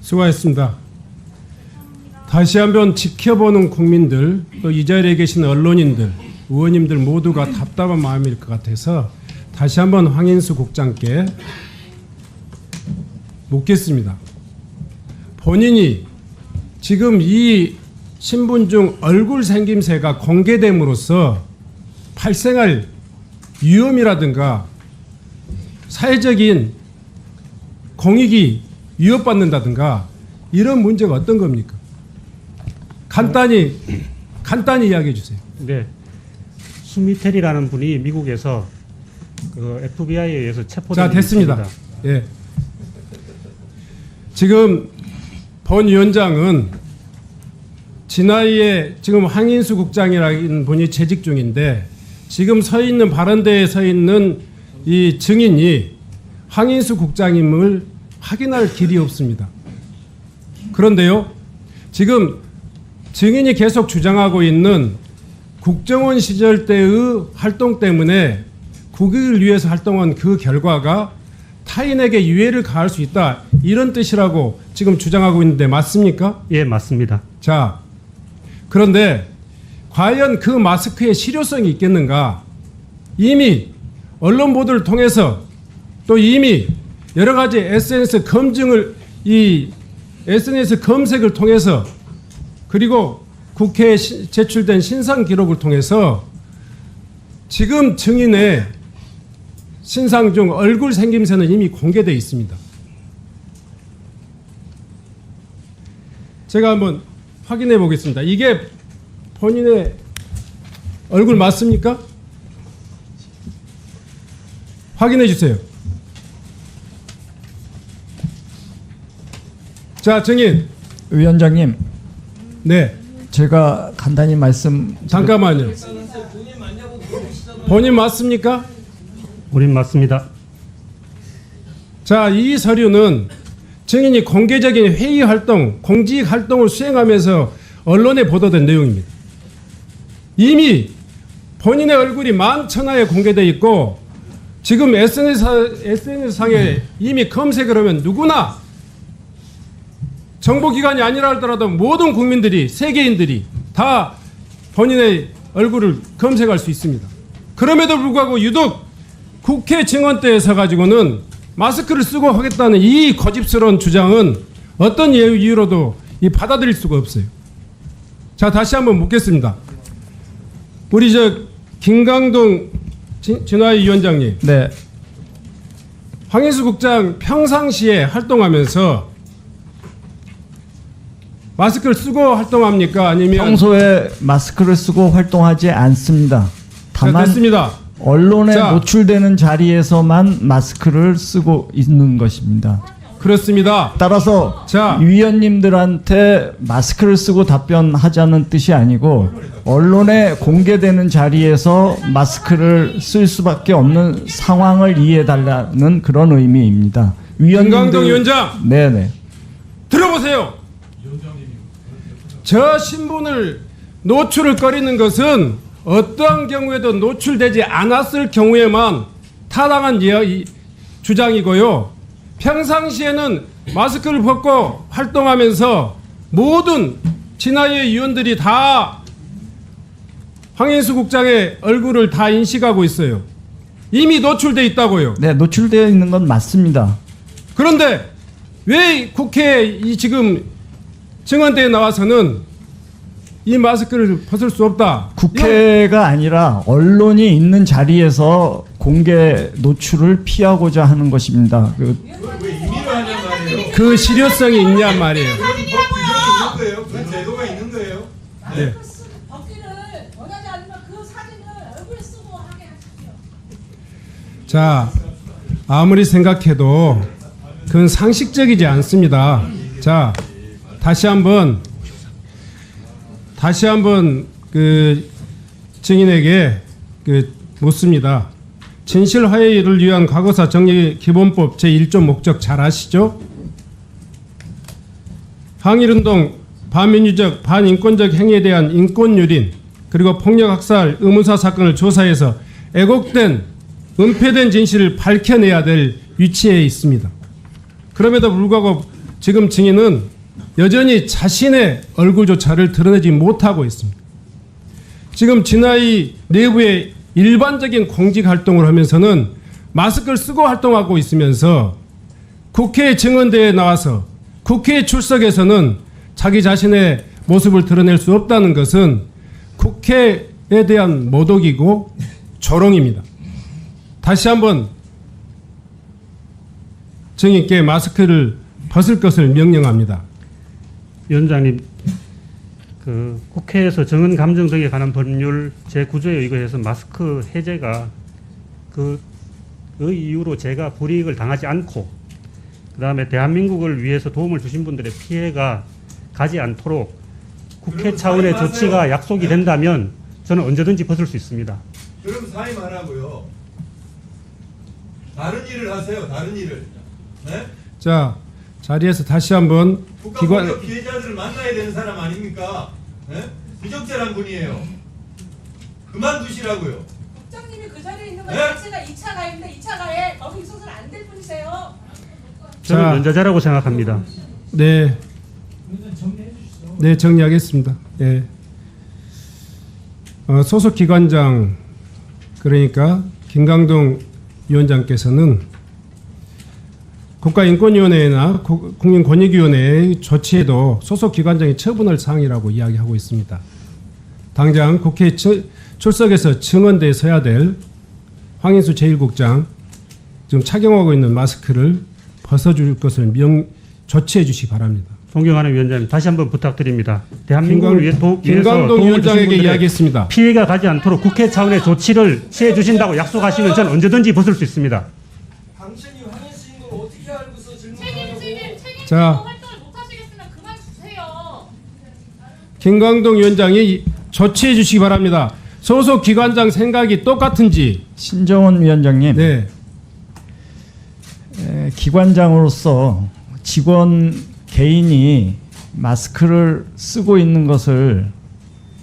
수고하셨습니다. 다시 한번 지켜보는 국민들, 또 이 자리에 계신 언론인들, 의원님들 모두가 답답한 마음일 것 같아서 다시 한번 황인수 국장께 묻겠습니다. 본인이 지금 이 신분 중 얼굴 생김새가 공개됨으로써 발생할 위험이라든가 사회적인 공익이 위협받는다든가 이런 문제가 어떤 겁니까? 간단히 간단히 이야기해 주세요. 네. 수미텔이라는 분이 미국에서 그 FBI에 의해서 체포된 자 됐습니다. 예. 지금 본 위원장은 진화위에 지금 황인수 국장이라는 분이 재직 중인데 지금 서 있는 발언대에 서 있는 이 증인이 황인수 국장임을 확인할 길이 없습니다. 그런데요, 지금 증인이 계속 주장하고 있는 국정원 시절 때의 활동 때문에 국익을 위해서 활동한 그 결과가 타인에게 유해를 가할 수 있다 이런 뜻이라고 지금 주장하고 있는데 맞습니까? 예, 맞습니다. 자, 그런데 과연 그 마스크의 실효성이 있겠는가? 이미 언론 보도를 통해서 또 이미 여러 가지 SNS 검증을 이 SNS 검색을 통해서 그리고 국회에 시- 제출된 신상 기록을 통해서 지금 증인의 신상 중 얼굴 생김새는 이미 공개되어 있습니다. 제가 한번 확인해 보겠습니다. 이게 본인의 얼굴 맞습니까? 확인해 주세요. 자, 증인. 위원장님, 네. 제가 간단히 말씀 잠깐만요. 본인 맞습니까? 우린 맞습니다. 자, 이 서류는 증인이 공개적인 회의 활동, 공직 활동을 수행하면서 언론에 보도된 내용입니다. 이미 본인의 얼굴이 만천하에 공개되어 있고 지금 SNS, SNS상에 이미 검색을 하면 누구나 정보기관이 아니라 하더라도 모든 국민들이, 세계인들이 다 본인의 얼굴을 검색할 수 있습니다. 그럼에도 불구하고 유독 국회 증언대에 서 가지고는 마스크를 쓰고 하겠다는 이 고집스러운 주장은 어떤 이유- 이유로도 이 받아들일 수가 없어요. 자, 다시 한번 묻겠습니다. 우리 저 김강동 진- 진화위 위원장님, 네, 황인수 국장 평상시에 활동하면서 마스크를 쓰고 활동합니까? 아니면 평소에 마스크를 쓰고 활동하지 않습니다. 자, 다만 됐습니다. 언론에 자. 노출되는 자리에서만 마스크를 쓰고 있는 것입니다. 그렇습니다. 따라서 자. 위원님들한테 마스크를 쓰고 답변하자는 뜻이 아니고 언론에 공개되는 자리에서 마스크를 쓸 수밖에 없는 상황을 이해해 달라는 그런 의미입니다. 김강동 위원장 네네. 들어보세요. 저 신분을 노출을 꺼리는 것은 어떠한 경우에도 노출되지 않았을 경우에만 타당한 이야- 이- 주장이고요. 평상시에는 마스크를 벗고 활동하면서 모든 진화의 위원들이 다 황인수 국장의 얼굴을 다 인식하고 있어요. 이미 노출돼 있다고요. 네, 노출되어 있는 건 맞습니다. 그런데 왜 국회 이 지금 증언대에 나와서는 이 마스크를 벗을 수 없다. 국회가 아니라 언론이 있는 자리에서 공개 노출을 피하고자 하는 것입니다. 그 그 실효성이 있냐 말이에요. 있는 거예요. 그 제도가 있는 거예요. 네. 자, 아무리 생각해도 그건 상식적이지 않습니다. 자, 다시 한번 다시 한번 그 증인에게 그 묻습니다. 진실 화해를 위한 과거사 정리 기본법 제1조 목적 잘 아시죠? 항일운동 반민주적 반인권적 행위에 대한 인권유린 그리고 폭력학살 의문사 사건을 조사해서 애곡된 은폐된 진실을 밝혀내야 될 위치에 있습니다. 그럼에도 불구하고 지금 증인은 여전히 자신의 얼굴조차를 드러내지 못하고 있습니다. 지금 진화의 내부에 일반적인 공직 활동을 하면서는 마스크를 쓰고 활동하고 있으면서 국회 증언대에 나와서 국회에 출석해서는 자기 자신의 모습을 드러낼 수 없다는 것은 국회에 대한 모독이고 조롱입니다. 다시 한번 증인께 마스크를 벗을 것을 명령합니다. 위원장님, 그 국회에서 정은 감정 등에 관한 법률 제9조에 의거해서 마스크 해제가 그, 그 이유로 제가 불이익을 당하지 않고 그 다음에 대한민국을 위해서 도움을 주신 분들의 피해가 가지 않도록 국회 차원의. 조치가 약속이 된다면 저는 언제든지 벗을 수 있습니다. 그럼 사임 안 하고요. 다른 일을 하세요. 다른 일을. 네? 자, 자리에서 다시 한번 기관 피해자들을 만나야 되는 사람 아닙니까? 네? 부적절한 분이에요. 그만두시라고요. 국장님이 그 자리에 있는 거 네? 자체가 2차 가해인데 2차 가해 거기 있어서는 안 될 분이세요. 저는 자. 연자자라고 생각합니다. 네. 네, 정리하겠습니다. 예. 어, 소속 기관장 그러니까 김강동 위원장께서는 국가인권위원회나 구- 국민권익위원회의 조치에도 소속 기관장이 처분할 사항이라고 이야기하고 있습니다. 당장 국회에 처- 출석해서 증언대에 서야 될 황인수 제1국장 지금 착용하고 있는 마스크를 벗어줄 것을 명 조치해 주시기 바랍니다. 존경하는 위원장님 다시 한번 부탁드립니다. 대한민국을 위해 도, 주신 위원장에게 이야기했습니다. 피해가 가지 않도록 국회 차원의 조치를 취해 주신다고 약속하시면 저는 언제든지 벗을 수 있습니다. 자. 주세요. 김광동 위원장이 조치해 주시기 바랍니다. 소속 기관장 생각이 똑같은지. 신정원 위원장님, 네. 에, 기관장으로서 직원 개인이 마스크를 쓰고 있는 것을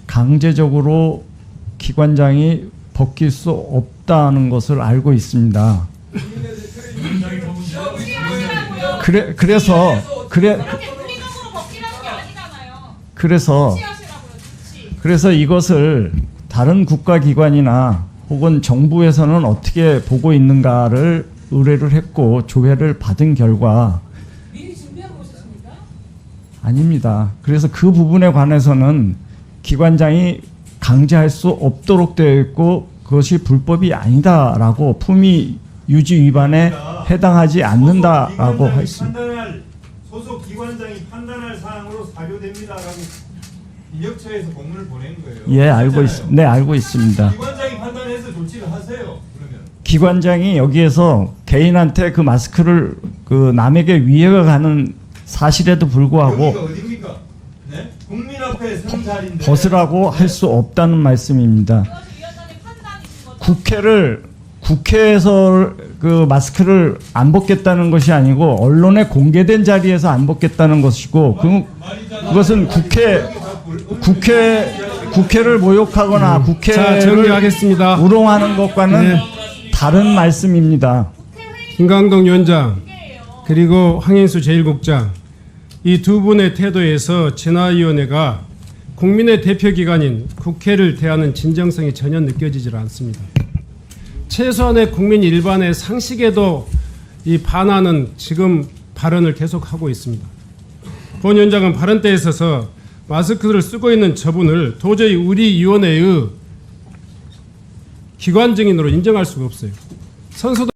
강제적으로 기관장이 벗길 수 없다는 것을 알고 있습니다. 그래 그래서 그래. 그래서. 그래서 이것을 다른 국가기관이나 혹은 정부에서는 어떻게 보고 있는가를 의뢰를 했고 조회를 받은 결과? 아닙니다. 그래서 그 부분에 관해서는 기관장이 강제할 수 없도록 되어 있고 그것이 불법이 아니다라고 품위 유지 위반에 해당하지 않는다라고 했습니다. 판단할 소속 기관장이 판단할 사항으로 사료됩니다라고 인력처에서 공문을 보낸 거예요. 예, 알고 있. 네 알고 있습니다. 기관장이 판단해서 조치를 하세요. 그러면 기관장이 여기에서 개인한테 그 마스크를 그 남에게 위해가 가는 사실에도 불구하고 여기가 어디입니까? 네? 국민 앞에 선 자리인데 벗으라고 할 수 없다는 말씀입니다. 국회를 국회에서 그 마스크를 안 벗겠다는 것이 아니고 언론에 공개된 자리에서 안 벗겠다는 것이고 그 그것은 국회 국회 국회를 모욕하거나 자, 국회를 정리하겠습니다. 우롱하는 것과는 네. 다른 말씀입니다. 김강동 위원장 그리고 황인수 제1국장 이 두 분의 태도에서 진화위원회가 국민의 대표 기관인 국회를 대하는 진정성이 전혀 느껴지질 않습니다. 최소한의 국민 일반의 상식에도 이 반하는 지금 발언을 계속하고 있습니다. 본 위원장은 발언 때에 있어서 마스크를 쓰고 있는 저분을 도저히 우리 위원회의 기관 증인으로 인정할 수가 없어요. 선수도